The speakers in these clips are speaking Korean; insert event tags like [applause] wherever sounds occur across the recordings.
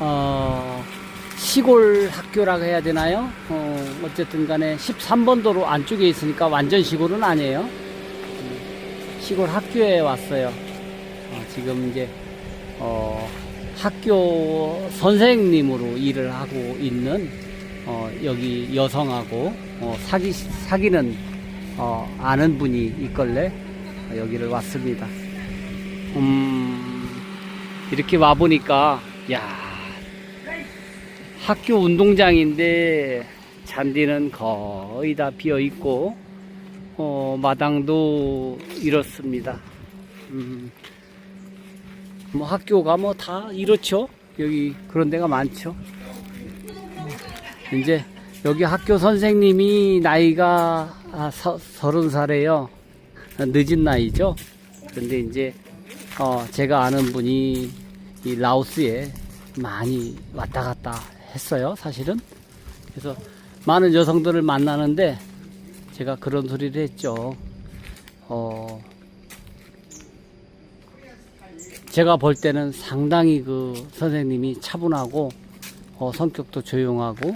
어, 시골 학교라고 해야 되나요? 어, 어쨌든 간에 13번 도로 안쪽에 있으니까 완전 시골은 아니에요. 음, 시골 학교에 왔어요. 어, 지금 이제, 어, 학교 선생님으로 일을 하고 있는, 어, 여기 여성하고, 어, 사기, 사귀는, 어, 아는 분이 있걸래 여기를 왔습니다. 음, 이렇게 와보니까, 야 학교 운동장인데 잔디는 거의 다 비어 있고 어, 마당도 이렇습니다. 음, 뭐 학교가 뭐 다 이렇죠. 여기 그런 데가 많죠. 이제 여기 학교 선생님이 나이가 아, 서, 서른 살이에요. 늦은 나이죠. 근데 이제 어, 제가 아는 분이 이 라오스에 많이 왔다 갔다 했어요, 사실은. 그래서 많은 여성들을 만나는데 제가 그런 소리를 했죠. 어, 제가 볼 때는 상당히 그 선생님이 차분하고 어, 성격도 조용하고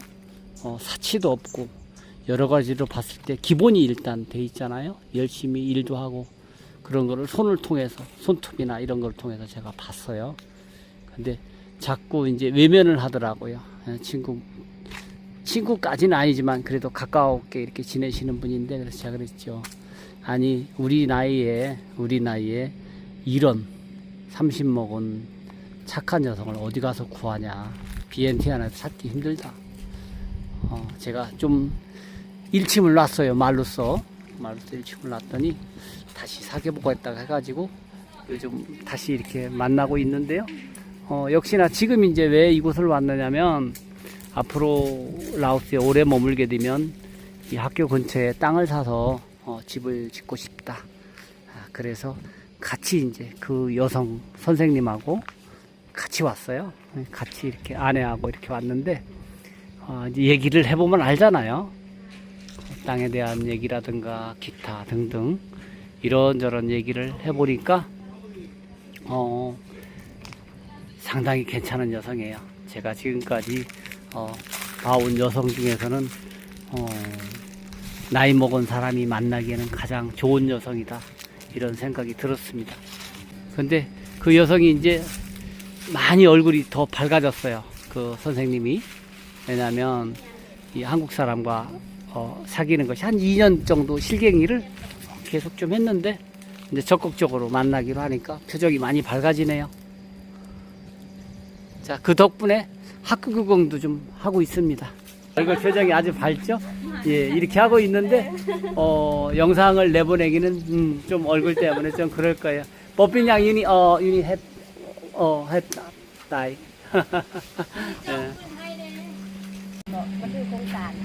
어, 사치도 없고 여러 가지로 봤을 때 기본이 일단 돼 있잖아요. 열심히 일도 하고 그런 거를 손을 통해서 손톱이나 이런 걸 통해서 제가 봤어요. 근데 자꾸 이제 외면을 하더라고요. 예, 친구 친구까지는 아니지만 그래도 가까웠게 이렇게 지내시는 분인데 그래서 제가 그랬죠. 아니 우리 나이에 우리 나이에 이런 30 먹은 착한 여성을 어디 가서 구하냐. BNT 하나도 찾기 힘들다. 어, 제가 좀 일침을 놨어요. 말로써. 말로써 일침을 놨더니 다시 사귀어보겠다고 해가지고 요즘 다시 이렇게 만나고 있는데요. 어, 역시나 지금 이제 왜 이곳을 왔느냐면 앞으로 라오스에 오래 머물게 되면 이 학교 근처에 땅을 사서 어, 집을 짓고 싶다. 아, 그래서 같이 이제 그 여성 선생님하고 같이 왔어요. 같이 이렇게 아내하고 이렇게 왔는데 어, 이제 얘기를 해보면 알잖아요. 땅에 대한 얘기라든가 기타 등등 이런저런 얘기를 해보니까 어, 상당히 괜찮은 여성이에요. 제가 지금까지 어, 봐온 여성 중에서는 어, 나이 먹은 사람이 만나기에는 가장 좋은 여성이다 이런 생각이 들었습니다. 근데 그 여성이 이제 많이 얼굴이 더 밝아졌어요. 그 선생님이 왜냐하면 이 한국 사람과 어, 사귀는 것이 한 2년 정도 실갱이를 계속 좀 했는데 이제 적극적으로 만나기로 하니까 표정이 많이 밝아지네요. 자, 그 덕분에 학교 구경도 좀 하고 있습니다. 얼굴 표정이 아주 밝죠? 예, 이렇게 하고 있는데, 어, 영상을 내보내기는, 음, 좀 얼굴 때문에 좀 그럴 거예요. 법빈 양, 유니, 어, 유니, 햇, 어. [laughs] 예.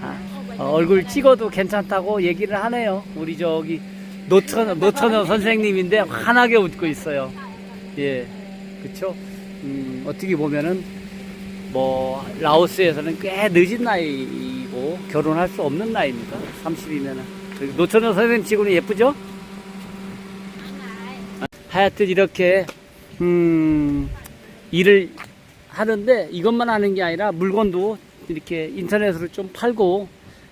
아, 어, 얼굴 찍어도 괜찮다고 얘기를 하네요. 우리 저기, 노천, 노천여 선생님인데 환하게 웃고 있어요. 예, 그쵸? 음, 어떻게 보면은 뭐 라오스에서는 꽤 늦은 나이고 결혼할 수 없는 나이입니다. 30이면은 노천여 선생님 치고는 예쁘죠? 하여튼 이렇게 음, 일을 하는데 이것만 하는 게 아니라 물건도 이렇게 인터넷으로 좀 팔고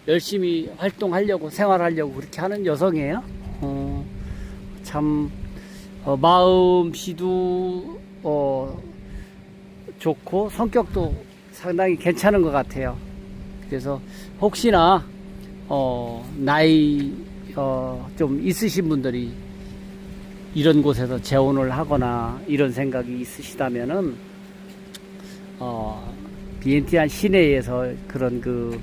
열심히 활동하려고 생활하려고 그렇게 하는 여성이에요. 어, 참 어, 마음씨도 어, 좋고 성격도 상당히 괜찮은 것 같아요. 그래서 혹시나 어, 나이 어, 좀 있으신 분들이 이런 곳에서 재혼을 하거나 이런 생각이 있으시다면은 어, 비엔티안 시내에서 그런 그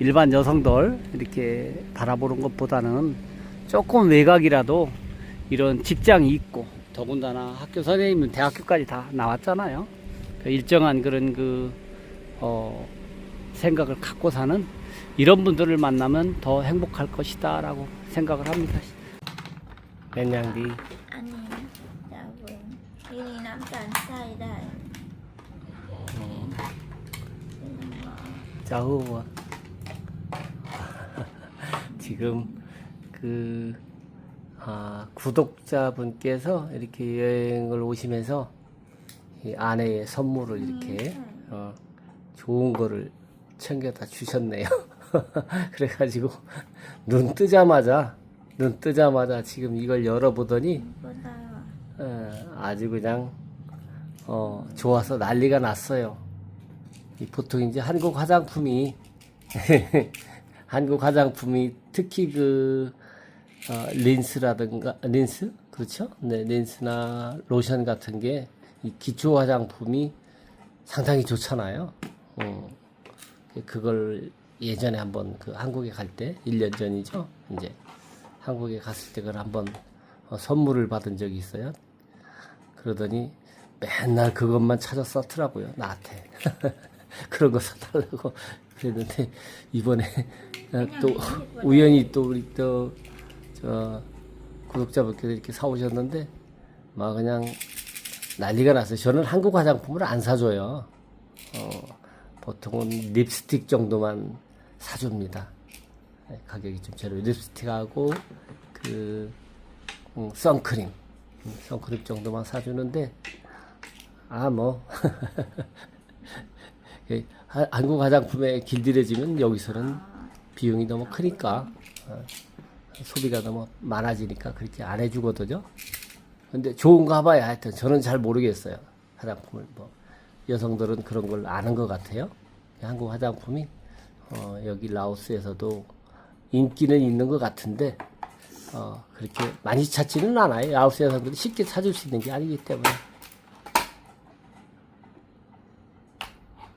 일반 여성들 이렇게 바라보는 것보다는 조금 외곽이라도 이런 직장이 있고 더군다나 학교 선생님은 대학교까지 다 나왔잖아요. 일정한 그런 그, 어, 생각을 갖고 사는 이런 분들을 만나면 더 행복할 것이다 라고 생각을 합니다. 몇 년 뒤? 아니, 뭐 [laughs] 지금 그 아, 구독자분께서 이렇게 여행을 오시면서 이 아내의 선물을 이렇게 음. 어, 좋은 거를 챙겨다 주셨네요. [laughs] 그래가지고 눈 뜨자마자 눈 뜨자마자 지금 이걸 열어보더니. 어, 아주 그냥 어, 좋아서 난리가 났어요. 이 보통 이제 한국 화장품이 [laughs] 한국 화장품이 특히 그 어, 린스라든가 린스 그렇죠? 네 린스나 로션 같은 게 이 기초 화장품이 상당히 좋잖아요. 어, 그걸 예전에 한번 그 한국에 갈 때 1년 전이죠. 이제 한국에 갔을 때 그걸 한번 어, 선물을 받은 적이 있어요. 그러더니 맨날 그것만 찾아 썼더라고요 나한테 [laughs] 그런 거 사달라고 그랬는데 이번에 어, 또 [laughs] 우연히 또 우리 또 저 구독자분께서 이렇게 사오셨는데 막 그냥 난리가 났어요. 저는 한국 화장품을 안 사줘요. 어, 보통은 립스틱 정도만 사줍니다. 네, 가격이 좀 저렴 립스틱하고 그 음, 선크림. 음, 선크림 정도만 사주는데 아 뭐. [laughs] 한국 화장품에 길들여지면 여기서는 비용이 너무 크니까 어, 소비가 너무 많아지니까 그렇게 안 해주거든요. 근데 좋은가 봐야 하여튼 저는 잘 모르겠어요. 화장품을 뭐 여성들은 그런 걸 아는 것 같아요. 한국 화장품이 어, 여기 라오스에서도 인기는 있는 것 같은데 어, 그렇게 많이 찾지는 않아요. 라오스 여성들이 쉽게 찾을 수 있는 게 아니기 때문에.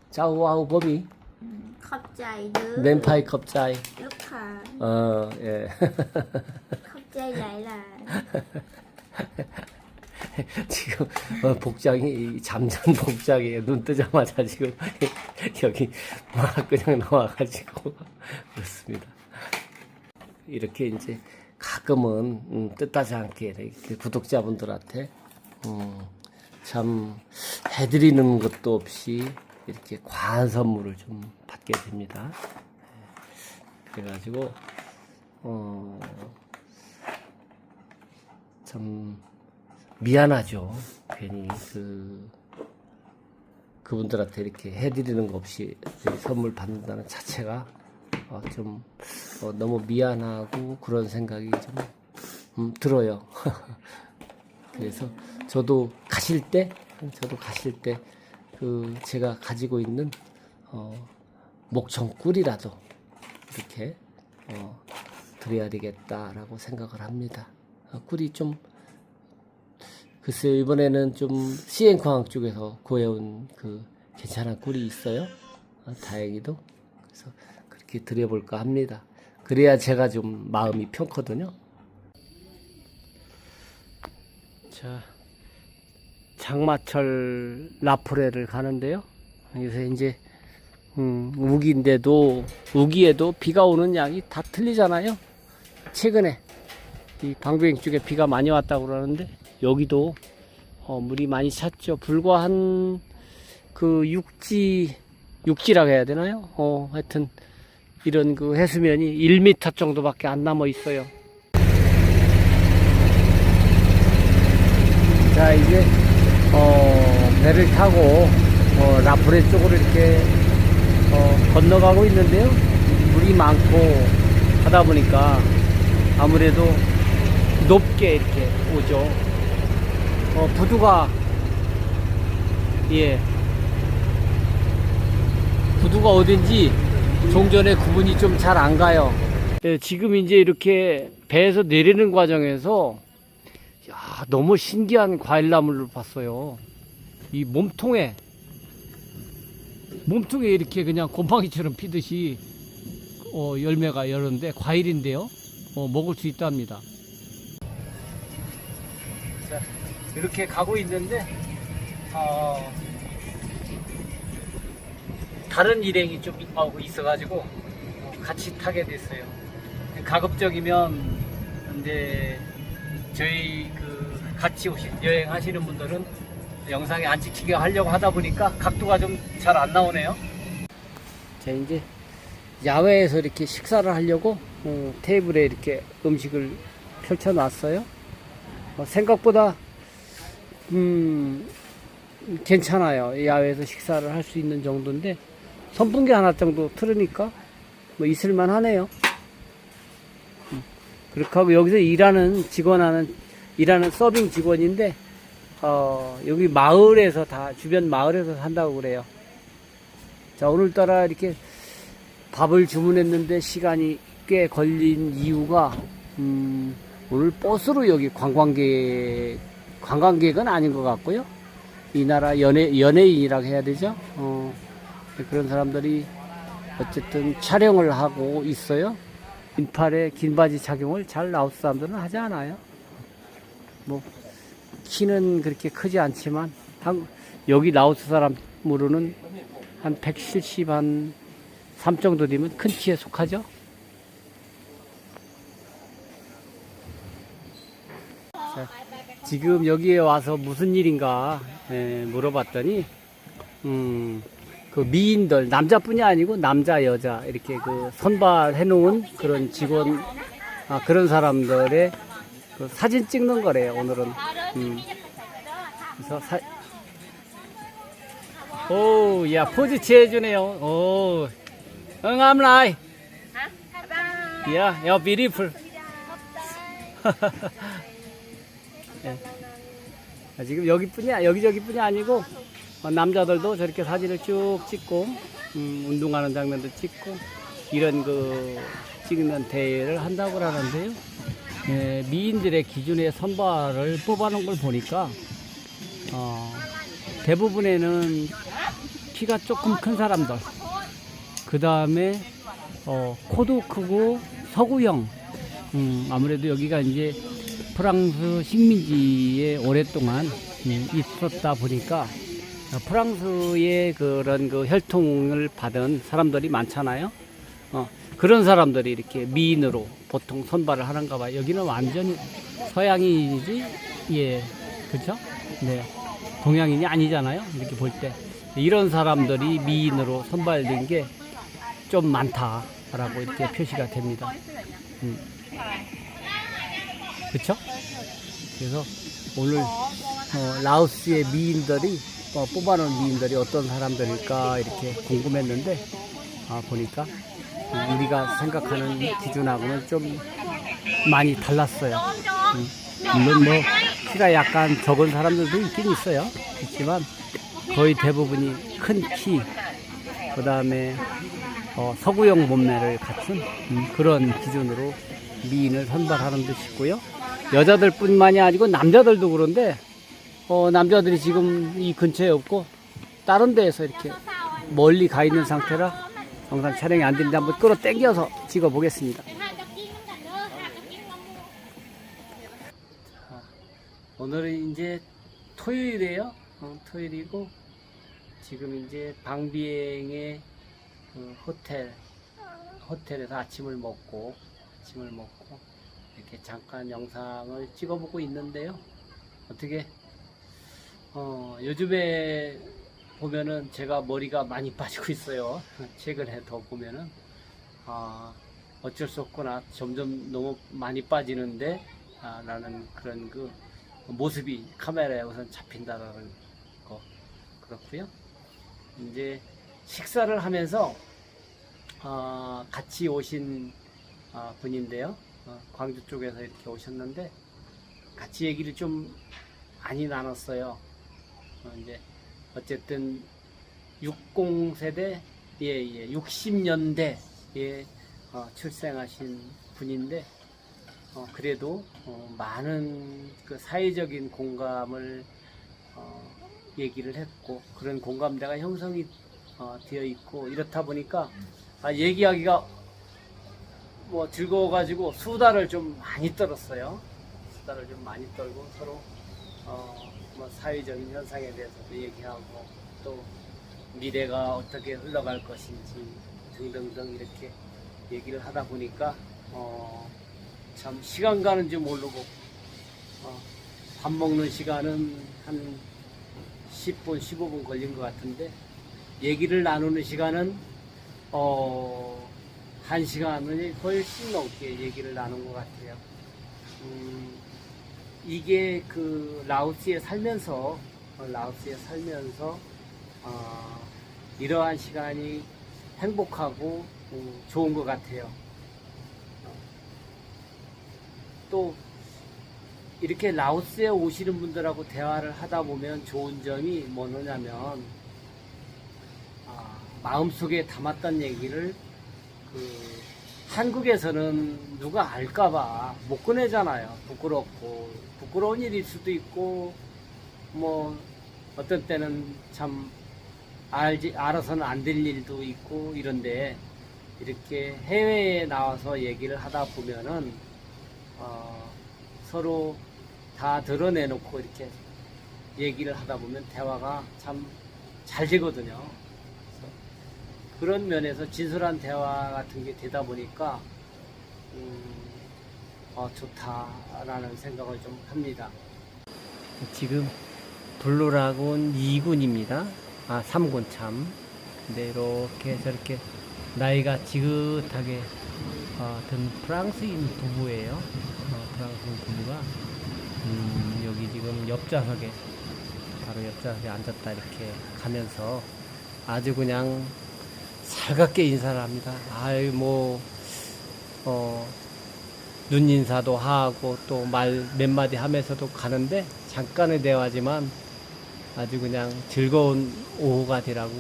짜우와우 범이 음, 컵자이 드 램파이 컵자이 루카 어 예. [laughs] 컵자이 라이라 [laughs] 지금 어, 복장이 잠전 복장이에요. 눈 뜨자마자 지금 [laughs] 여기 막 그냥 나와가지고 [laughs] 그렇습니다. 이렇게 이제 가끔은 음, 뜻하지 않게 이렇게 구독자분들한테 음, 참 해드리는 것도 없이 이렇게 과한 선물을 좀 받게 됩니다. 예. 그래가지고 어, 참 미안하죠. 괜히 그 그분들한테 이렇게 해드리는 거 없이 선물 받는다는 자체가 어, 좀 어, 너무 미안하고 그런 생각이 좀 음, 들어요. [laughs] 그래서 저도 가실 때, 저도 가실 때 그 제가 가지고 있는 어, 목청 꿀이라도 이렇게 어, 드려야 되겠다라고 생각을 합니다. 어, 꿀이 좀 글쎄요 이번에는 좀 시행광 쪽에서 구해온 그 괜찮은 꿀이 있어요. 어, 다행히도 그래서 그렇게 드려볼까 합니다. 그래야 제가 좀 마음이 편거든요. 자 장마철 라프레를 가는데요. 여기서 이제 음, 우기인데도 우기에도 비가 오는 양이 다 틀리잖아요. 최근에 이 방배행 쪽에 비가 많이 왔다고 그러는데 여기도 어, 물이 많이 찼죠. 불과 한 그 육지 육지라고 해야 되나요? 어, 하여튼 이런 그 해수면이 1m 정도밖에 안 남아 있어요. 자 이제 어, 배를 타고 어, 라프레 쪽으로 이렇게 어, 건너가고 있는데요. 물이 많고 하다 보니까 아무래도 높게 이렇게 오죠. 어, 부두가 예 부두가 어딘지 종전에 구분이 좀 잘 안 가요. 예, 지금 이제 이렇게 배에서 내리는 과정에서 야, 너무 신기한 과일나무를 봤어요. 이 몸통에 몸통에 이렇게 그냥 곰팡이처럼 피듯이 어, 열매가 여는데 과일인데요. 어, 먹을 수 있답니다. 자, 이렇게 가고 있는데 어, 다른 일행이 좀 하고 있어가지고 어, 같이 타게 됐어요. 가급적이면 이제 저희 그 같이 오신 여행하시는 분들은 영상에 안 찍히게 하려고 하다 보니까 각도가 좀 잘 안 나오네요. 자 이제 야외에서 이렇게 식사를 하려고 어, 테이블에 이렇게 음식을 펼쳐 놨어요. 어, 생각보다 음 괜찮아요. 야외에서 식사를 할 수 있는 정도인데 선풍기 하나 정도 틀으니까 뭐 있을만 하네요. 음, 그렇게 하고 여기서 일하는 직원하는 일하는 서빙 직원인데 어, 여기 마을에서 다 주변 마을에서 산다고 그래요. 자 오늘따라 이렇게 밥을 주문했는데 시간이 꽤 걸린 이유가 음, 오늘 버스로 여기 관광객 관광객은 아닌 것 같고요. 이 나라 연예 연예인이라고 해야 되죠. 어, 그런 사람들이 어쨌든 촬영을 하고 있어요. 긴팔에 긴 바지 착용을 잘 라오스 사람들은 하지 않아요. 뭐 키는 그렇게 크지 않지만 한, 여기 라오스 사람으로는 한 170, 한 3 정도 되면 큰 키에 속하죠. 자, 지금 여기에 와서 무슨 일인가 예, 물어봤더니 음, 그 미인들 남자뿐이 아니고 남자 여자 이렇게 그 선발해 놓은 그런 직원 아, 그런 사람들의 그 사진 찍는 거래요 오늘은 음. 그래서 사... 오, 야 포즈 취해주네요. 오, 응, I'm right. Yeah, you're beautiful. 예. 아, 지금 여기뿐이 여기저기뿐이 아니고 어, 남자들도 저렇게 사진을 쭉 찍고 음, 운동하는 장면도 찍고 이런 그 찍는 대회를 한다고 하는데요. 예, 미인들의 기준의 선발을 뽑아놓은 걸 보니까 어, 대부분에는 키가 조금 큰 사람들, 그 다음에 어, 코도 크고 서구형, 음, 아무래도 여기가 이제 프랑스 식민지에 오랫동안 음, 있었다 보니까 어, 프랑스의 그런 그 혈통을 받은 사람들이 많잖아요. 어, 그런 사람들이 이렇게 미인으로 보통 선발을 하는가 봐요. 여기는 완전히 서양인이지, 예, 그죠? 네. 동양인이 아니잖아요. 이렇게 볼 때. 이런 사람들이 미인으로 선발된 게 좀 많다라고 이렇게 표시가 됩니다. 음. 그쵸? 그래서 오늘 어, 라오스의 미인들이 어, 뽑아놓은 미인들이 어떤 사람들일까 이렇게 궁금했는데 아, 보니까 우리가 생각하는 기준하고는 좀 많이 달랐어요. 음. 물론 뭐 키가 약간 적은 사람들도 있긴 있어요. 있지만 거의 대부분이 큰 키, 그 다음에 어, 서구형 몸매를 갖춘 음, 그런 기준으로 미인을 선발하는 듯이고요. 여자들뿐만이 아니고 남자들도 그런데 어, 남자들이 지금 이 근처에 없고 다른 데에서 이렇게 멀리 가 있는 상태라 영상 촬영이 안 되는데 한번 끌어 당겨서 찍어 보겠습니다. 오늘은 이제 토요일이에요. 어, 토요일이고 지금 이제 방비행의 그 호텔 호텔에서 아침을 먹고 아침을 먹고 이렇게 잠깐 영상을 찍어보고 있는데요. 어떻게 어, 요즘에 보면은 제가 머리가 많이 [laughs] 빠지고 있어요. 최근에 더 보면은 아, 어쩔 수 없구나. 점점 너무 많이 빠지는데 아, 라는 그런 그 모습이 카메라에 우선 잡힌다라는 거 그렇고요. 이제 식사를 하면서 아, 같이 오신 아, 분인데요. 어, 광주 쪽에서 이렇게 오셨는데 같이 얘기를 좀 많이 나눴어요. 어, 이제 어쨌든 60세대 예, 예, 60년대에 어, 출생하신 분인데 어, 그래도 어, 많은 그 사회적인 공감을 어, 얘기를 했고 그런 공감대가 형성이 어, 되어 있고 이렇다 보니까 아, 얘기하기가 뭐 즐거워가지고 수다를 좀 많이 떨었어요. 수다를 좀 많이 떨고 서로 어, 뭐 사회적인 현상에 대해서도 얘기하고 또 미래가 어떻게 흘러갈 것인지 등등등 이렇게 얘기를 하다 보니까 어, 참 시간 가는 줄 모르고 어, 밥 먹는 시간은 한 10분, 15분 걸린 것 같은데 얘기를 나누는 시간은 어, 한 시간을 훨씬 넘게 얘기를 나눈 것 같아요. 음, 이게 그 라오스에 살면서 어, 라오스에 살면서 어, 이러한 시간이 행복하고 어, 좋은 것 같아요. 또 이렇게 라오스에 오시는 분들하고 대화를 하다 보면 좋은 점이 뭐냐면 아, 마음속에 담았던 얘기를 그 한국에서는 누가 알까봐 못 꺼내잖아요. 부끄럽고 부끄러운 일일 수도 있고 뭐 어떤 때는 참 알지 알아서는 안 될 일도 있고 이런데 이렇게 해외에 나와서 얘기를 하다 보면은 어, 서로 다 드러내놓고 이렇게 얘기를 하다 보면 대화가 참 잘 되거든요. 그런 면에서 진솔한 대화 같은 게 되다 보니까 음, 어, 좋다라는 생각을 좀 합니다. 지금 블루라군 2군입니다. 아, 3군 참. 근데 이렇게 저렇게 나이가 지긋하게 어, 든 프랑스인 부부예요. 어, 프랑스인 부부가 음, 여기 지금 옆좌석에 바로 옆좌석에 앉았다 이렇게 가면서 아주 그냥 살갑게 인사를 합니다. 아유 뭐 어, 눈 인사도 하고 또 말 몇 마디 하면서도 가는데 잠깐의 대화지만 아주 그냥 즐거운 오후가 되라고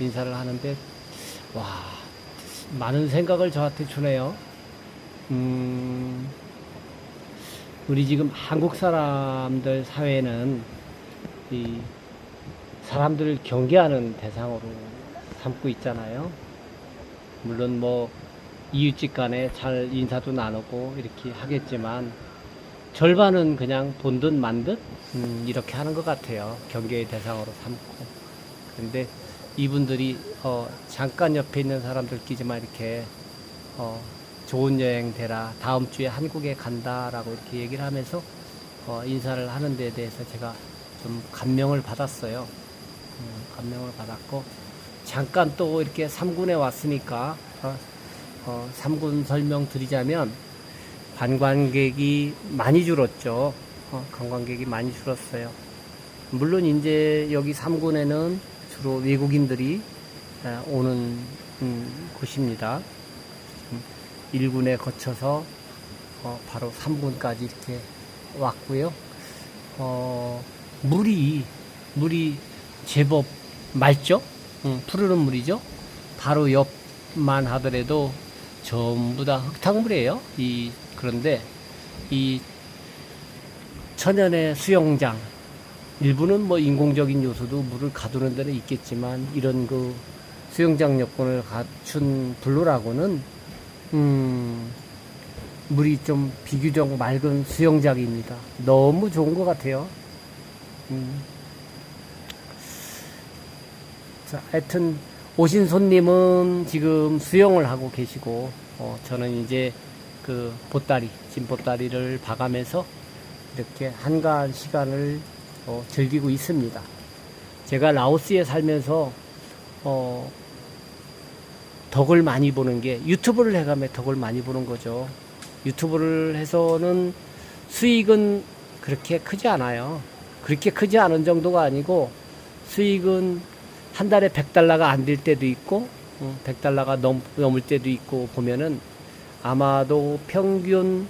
인사를 하는데 와 많은 생각을 저한테 주네요. 음, 우리 지금 한국 사람들 사회는 이 사람들을 경계하는 대상으로 삼고 있잖아요. 물론 뭐 이웃집 간에 잘 인사도 나누고 이렇게 하겠지만 절반은 그냥 본 듯 만듯 음, 이렇게 하는 것 같아요. 경계의 대상으로 삼고. 근데 이분들이 어, 잠깐 옆에 있는 사람들끼리만 이렇게 어, 좋은 여행 되라. 다음 주에 한국에 간다라고 이렇게 얘기를 하면서 어, 인사를 하는 데 대해서 제가 좀 감명을 받았어요. 음, 감명을 받았고 잠깐 또 이렇게 3군에 왔으니까 어, 어, 3군 설명 드리자면 관광객이 많이 줄었죠. 어, 관광객이 많이 줄었어요. 물론 이제 여기 3군에는 주로 외국인들이 에, 오는 음, 곳입니다. 1군에 거쳐서 어, 바로 3군까지 이렇게 왔고요. 어, 물이 물이 제법 맑죠? 응, 푸르른 물이죠. 바로 옆만 하더라도 전부 다 흙탕물이에요. 이 그런데 이 천연의 수영장 일부는 뭐 인공적인 요소도 물을 가두는 데는 있겠지만 이런 그 수영장 여건을 갖춘 블루라고는 음, 물이 좀 비교적 맑은 수영장입니다. 너무 좋은 것 같아요. 음. 자, 하여튼 오신 손님은 지금 수영을 하고 계시고 어, 저는 이제 그 보따리, 진 보따리를 봐가면서 이렇게 한가한 시간을 어, 즐기고 있습니다. 제가 라오스에 살면서 어, 덕을 많이 보는 게 유튜브를 해가며 덕을 많이 보는 거죠. 유튜브를 해서는 수익은 그렇게 크지 않아요. 그렇게 크지 않은 정도가 아니고 수익은 한 달에 100달러가 안 될 때도 있고 100달러가 넘, 넘을 때도 있고 보면은 아마도 평균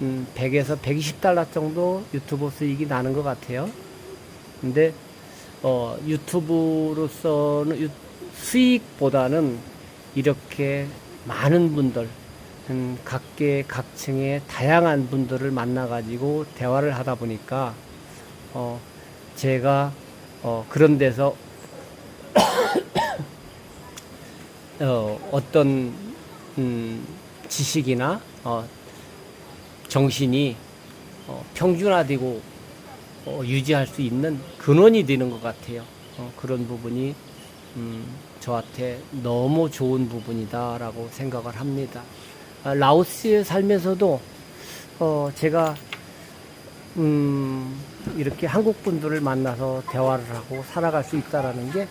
음, 100에서 120달러 정도 유튜브 수익이 나는 것 같아요. 근데 어, 유튜브로서는 유- 수익보다는 이렇게 많은 분들, 음, 각계 각층의 다양한 분들을 만나가지고 대화를 하다 보니까 어, 제가 어, 그런 데서 어, 어떤 음, 지식이나 어, 정신이 어, 평준화되고 어, 유지할 수 있는 근원이 되는 것 같아요. 어, 그런 부분이 음, 저한테 너무 좋은 부분이다라고 생각을 합니다. 아, 라오스에 살면서도 어, 제가 음, 이렇게 한국 분들을 만나서 대화를 하고 살아갈 수 있다라는 게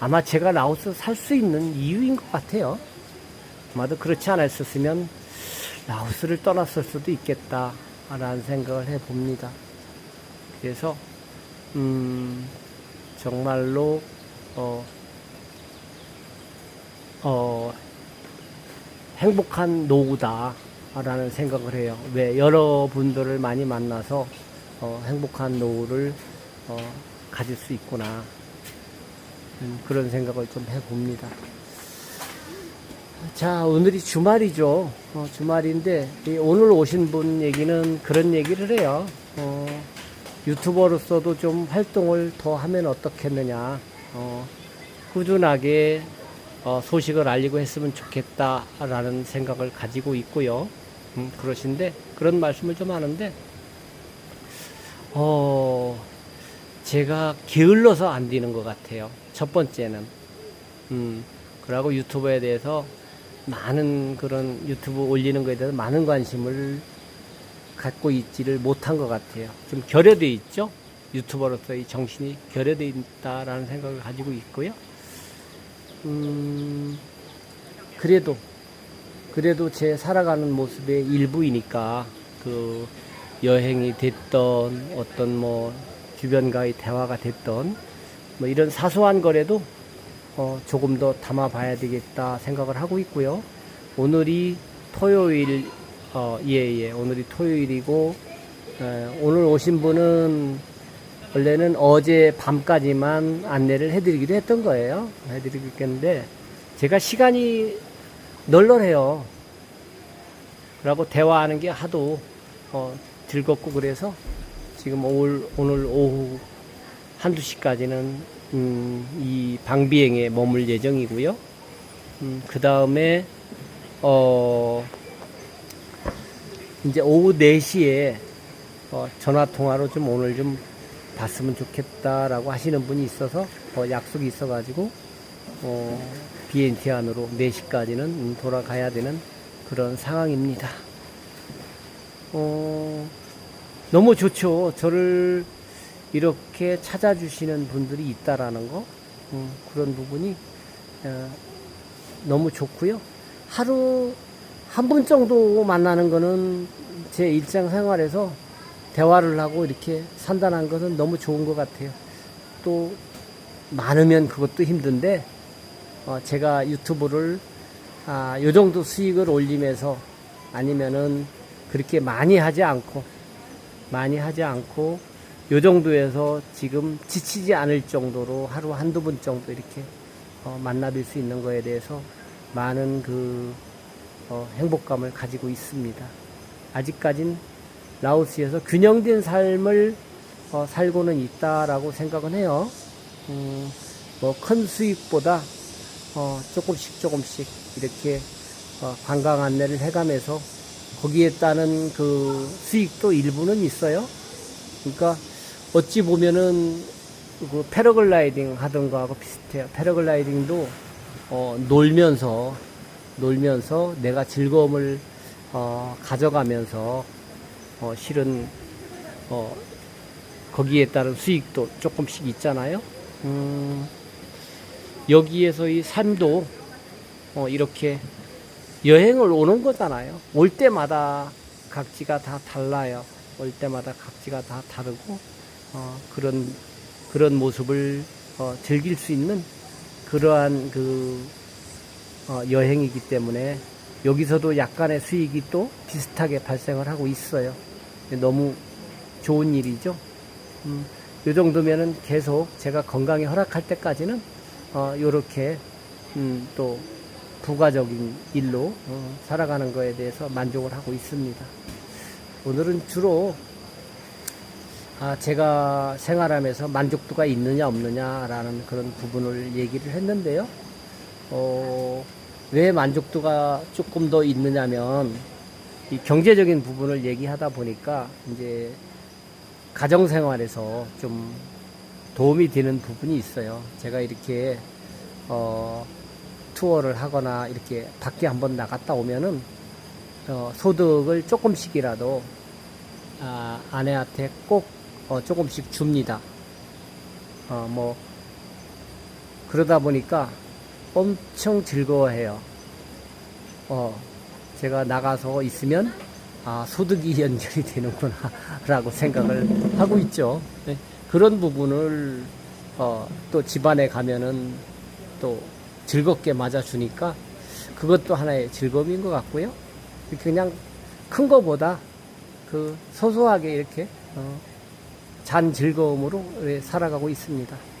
아마 제가 라오스 살 수 있는 이유인 것 같아요. 아마도 그렇지 않았었으면 라오스를 떠났을 수도 있겠다라는 생각을 해 봅니다. 그래서 음, 정말로, 어, 어, 행복한 노후다라는 생각을 해요. 왜 여러분들을 많이 만나서 어, 행복한 노후를 어, 가질 수 있구나. 음, 그런 생각을 좀 해봅니다. 자, 오늘이 주말이죠. 어, 주말인데, 이 오늘 오신 분 얘기는 그런 얘기를 해요. 어, 유튜버로서도 좀 활동을 더 하면 어떻겠느냐. 어, 꾸준하게 어, 소식을 알리고 했으면 좋겠다라는 생각을 가지고 있고요. 음, 그러신데, 그런 말씀을 좀 하는데, 어, 제가 게을러서 안 되는 것 같아요. 첫 번째는. 음, 그러고 유튜브에 대해서 많은 그런 유튜브 올리는 거에 대해서 많은 관심을 갖고 있지를 못한 것 같아요. 좀 결여돼 있죠? 유튜버로서의 정신이 결여돼 있다라는 생각을 가지고 있고요. 음, 그래도, 그래도 제 살아가는 모습의 일부이니까, 그, 여행이 됐던, 어떤 뭐, 주변과의 대화가 됐던, 뭐 이런 사소한 거래도, 어, 조금 더 담아봐야 되겠다 생각을 하고 있고요. 오늘이 토요일, 어, 예, 예, 오늘이 토요일이고, 에, 오늘 오신 분은 원래는 어제 밤까지만 안내를 해드리기로 했던 거예요. 해드리기로 했는데, 제가 시간이 널널해요. 그러고 대화하는 게 하도 어, 즐겁고 그래서 지금 오늘, 오늘 오후 한두 시까지는 음, 이 방비행에 머물 예정이고요. 음, 그 다음에 어, 이제 오후 4시에 어, 전화 통화로 좀 오늘 좀 봤으면 좋겠다라고 하시는 분이 있어서 어, 약속이 있어가지고 어, BNT 안으로 4시까지는 음, 돌아가야 되는 그런 상황입니다. 어, 너무 좋죠. 저를 이렇게 찾아주시는 분들이 있다라는 거 음, 그런 부분이 어, 너무 좋고요. 하루 한 번 정도 만나는 거는 제 일상 생활에서 대화를 하고 이렇게 산다는 것은 너무 좋은 것 같아요. 또 많으면 그것도 힘든데 어, 제가 유튜브를 아, 요 정도 수익을 올리면서 아니면은 그렇게 많이 하지 않고 많이 하지 않고 요 정도에서 지금 지치지 않을 정도로 하루 한두 번 정도 이렇게 어, 만나뵐 수 있는 거에 대해서 많은 그 어, 행복감을 가지고 있습니다. 아직까진 라오스에서 균형된 삶을 어, 살고는 있다라고 생각은 해요. 음, 뭐큰 수익보다 어, 조금씩 조금씩 이렇게 어, 관광 안내를 해가면서 거기에 따른 그 수익도 일부는 있어요. 그러니까 어찌 보면은 그 패러글라이딩 하던 거하고 비슷해요. 패러글라이딩도 어, 놀면서 놀면서 내가 즐거움을 어, 가져가면서 어, 실은 어, 거기에 따른 수익도 조금씩 있잖아요. 음, 여기에서의 삶도 어, 이렇게 여행을 오는 거잖아요. 올 때마다 각지가 다 달라요. 올 때마다 각지가 다 다르고 어, 그런 그런 모습을 어, 즐길 수 있는 그러한 그 어, 여행이기 때문에 여기서도 약간의 수익이 또 비슷하게 발생을 하고 있어요. 너무 좋은 일이죠. 음, 요 정도면은 계속 제가 건강이 허락할 때까지는 어, 요렇게 음, 또 부가적인 일로 어, 살아가는 거에 대해서 만족을 하고 있습니다. 오늘은 주로 아, 제가 생활하면서 만족도가 있느냐 없느냐라는 그런 부분을 얘기를 했는데요. 어, 왜 만족도가 조금 더 있느냐면 이 경제적인 부분을 얘기하다 보니까 이제 가정 생활에서 좀 도움이 되는 부분이 있어요. 제가 이렇게 어, 투어를 하거나 이렇게 밖에 한번 나갔다 오면은 어, 소득을 조금씩이라도 아, 아내한테 꼭 어, 조금씩 줍니다. 어, 뭐 그러다 보니까 엄청 즐거워해요. 어, 제가 나가서 있으면 아, 소득이 [laughs] 연결이 되는구나 [laughs] 라고 생각을 하고 있죠. 네, 그런 부분을 어, 또 집안에 가면은 또 즐겁게 맞아주니까 그것도 하나의 즐거움인 것 같고요. 그냥 큰 거보다 그 소소하게 이렇게 어, 잔 즐거움으로 살아가고 있습니다.